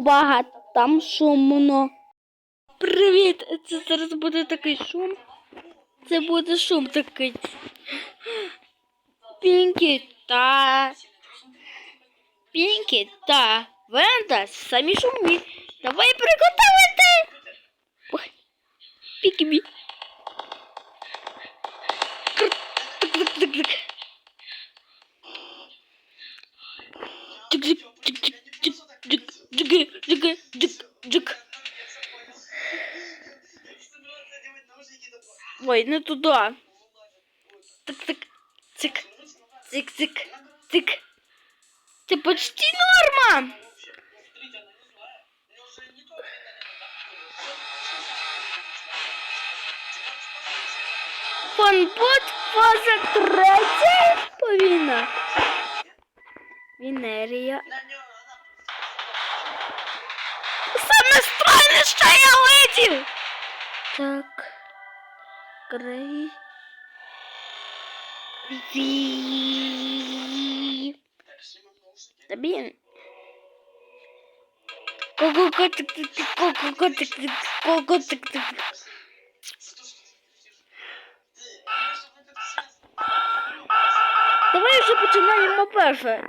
увага, там шумно. Привіт! Це зараз буде такий шум. Це буде шум такий. Пінкі та. Пінкі та Венда самі шумні. Давай приготувати. Пікібі. Тик-тик-тик-тик. Джик-джик-джик-джик-джик-джик-джик-джик. Ой, не туда. Тик-тик. Цик. Цик-цик. Цик. Ты почти норма. Фанбот фаза третя повинна. Вінерія. ми стройні ще ялиці. Так. Грей. Ви. Да блин. Кокотик, кокотик, кокотик. Давай вже починаємо перше.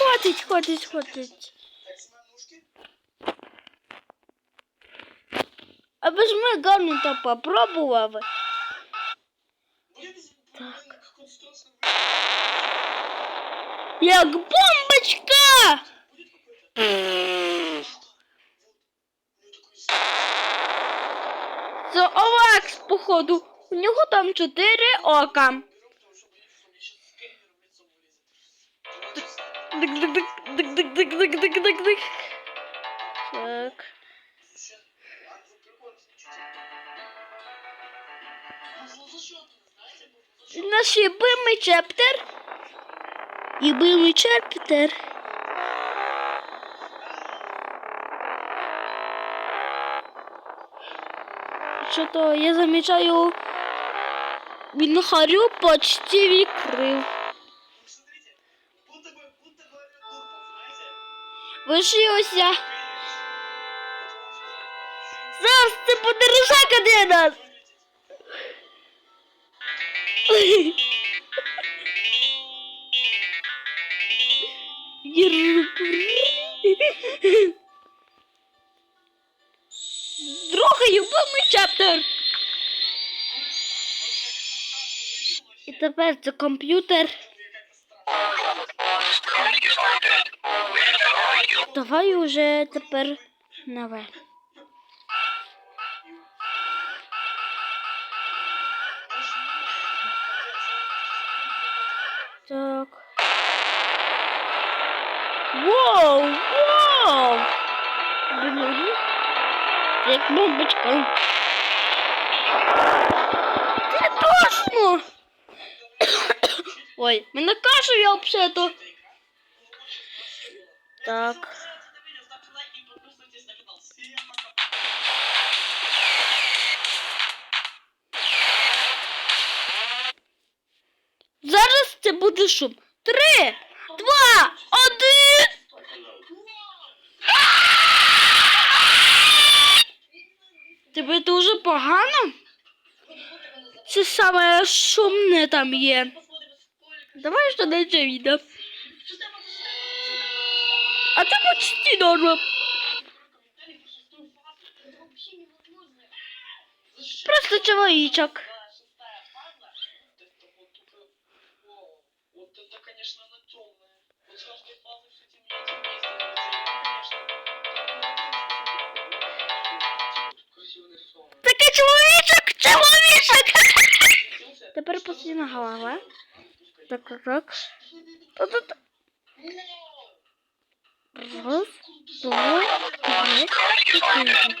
Хватить, хватить, хватить. Аби ж ми гамнета попробували. Так. Як бомбочка! Це Олекс, походу. У нього там чотири ока. Дик-дик-дик-дик-дик-дик-дик-дик-дик. Так. Наш любимий чептер. Любимий чептер. Що-то я замічаю, він харю почти відкрив. Лишилося. Зараз це буде рижака для нас. Другий любимий чаптер. І тепер це комп'ютер. Давай уже тепер нове. Так. Воу, воу! Блин, як бомбочка. Це точно! Ой, мене кашу я взагалі-то. Так. Зараз це буде шум. Три, два, один. Тебе дуже погано? Це саме шумне там є. Давай що відео. А ты почти даже. Просто человечек. Такий чоловічок, чоловічок! Тепер посидіна голова. Так, так. Тут, тут 9, 9, 1, 2,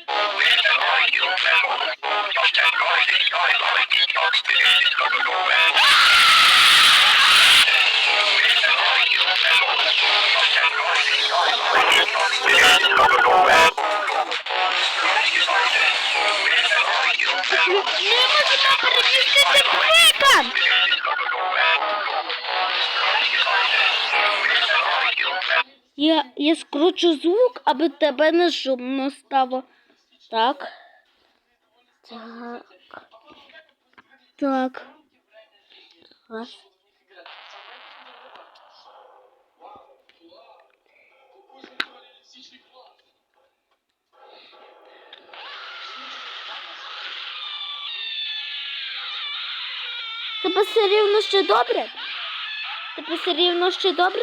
Ми можемо перевірити цей там! Я, я скручу звук, аби тебе не шумно стало. Так. Так. Так. Раз. Тебе все рівно ще добре? Тебе все рівно ще добре?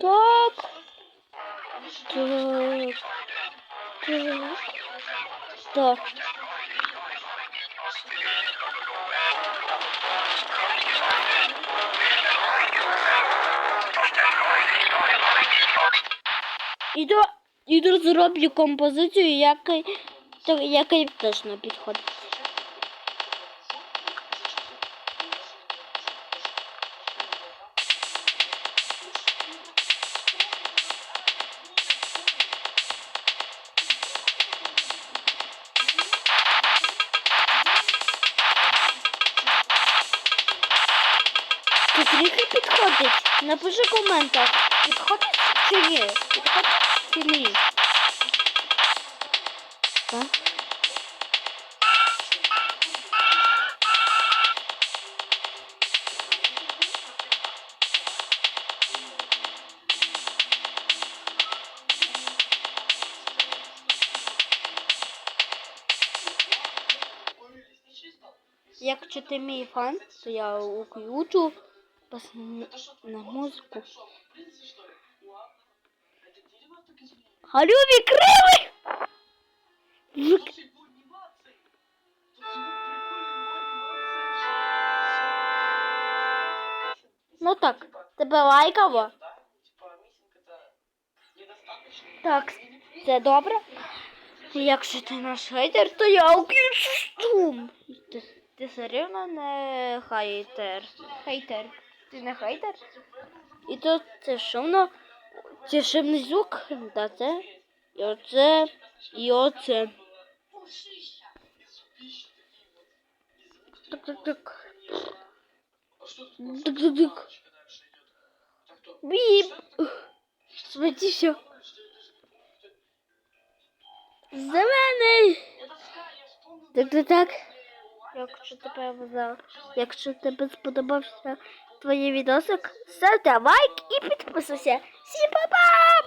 Так. Так. Так. Так. Іду, іду зроблю композицію, яка, яка їй точно підходить. Підходить. Напиши в коментах, підходить чи ні? Підходить чи ні? Якщо ти мій фан, то я включу пос- на так изменило. Алло, відкрили! Вик... Ну так, тебе лайкало? Так, це добре. Якщо ти наш хейтер, то я включу струм. Ти, ти все рівно не хейтер. Хейтер. Ти не хейтер? І то це шумно. Це шумний звук. Та це. І оце. І оце. Так, так, так. А что тут Так, так, так. музычка дальше идет? Так кто? Біп. Смотри, все. Зелений. Это Скай, я вспомнил. Так, так, так. Якщо тебе якщо тобі сподобався твій відосик, ставте лайк і підписуйся. Всім па-па!